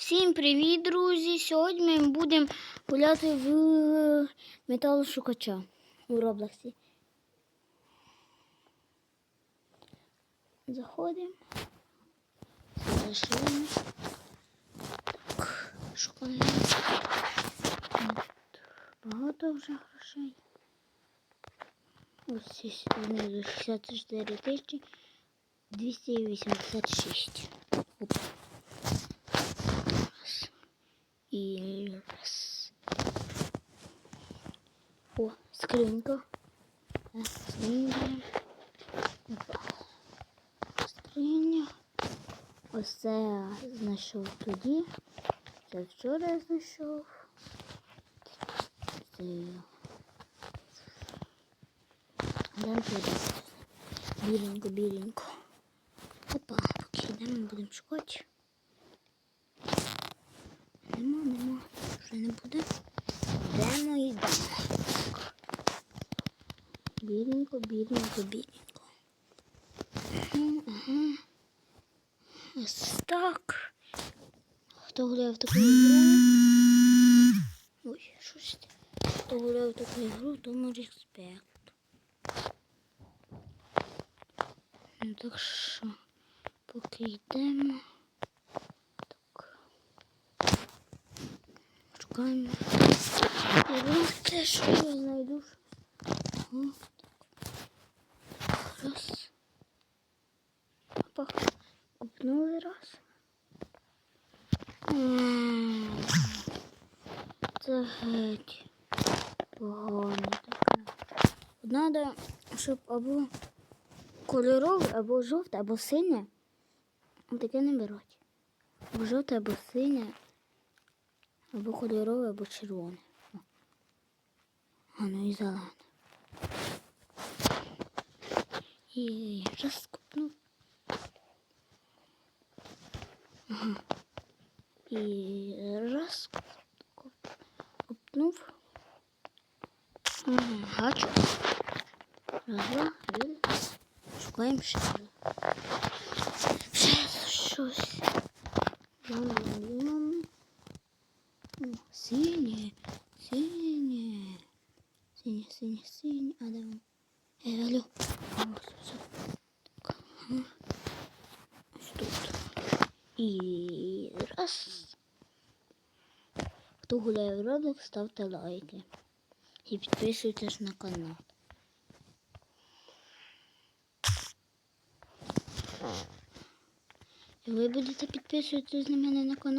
Всім привіт, друзі! Сьогодні ми будемо гуляти в металошукача у Роблоксі. Заходимо. Зайшли. Так, шукаємо. Багато вже грошей. Ось знизу 64 тисячі 286. Оп. Раз. І раз. О, скринька. Е, Скриня. Опа. Скриня. Ось це я знайшов тоді. Це вчора я знайшов. Це я. Біленько, біленько. Опа, поки йдемо, будемо шукати. Нема, нема. Вже не буде. Йдемо, йдемо. Біленько, біленько, біленько. Ага, ага. Так. Хто гуляє в таку ігру? Ой, що ж це? Хто гуляє в таку ігру, тому респект. Ну, так що, поки йдемо. Так. Шукаємо. Давайте, що я знайду. О, так. Раз. Опа. Купнули раз. Це геть. Погано таке. Надо, щоб або кольорове, або жовте, або синє. Таке не беруть. Або жовте, або синє, або кольорове, або червоне. А ну і зелене. І раз І раз куп- купнув. Ага, гачу. Раз, два, один. Шукаємо ще. Ще щось. Ям-ям-ям. О, Синє, синє. Синє, синє, синє. А де воно? Е, І раз. Хто гуляє в Roblox, ставте лайки. І підписуйтесь на канал. Ви будете підписуватись на мене на канал.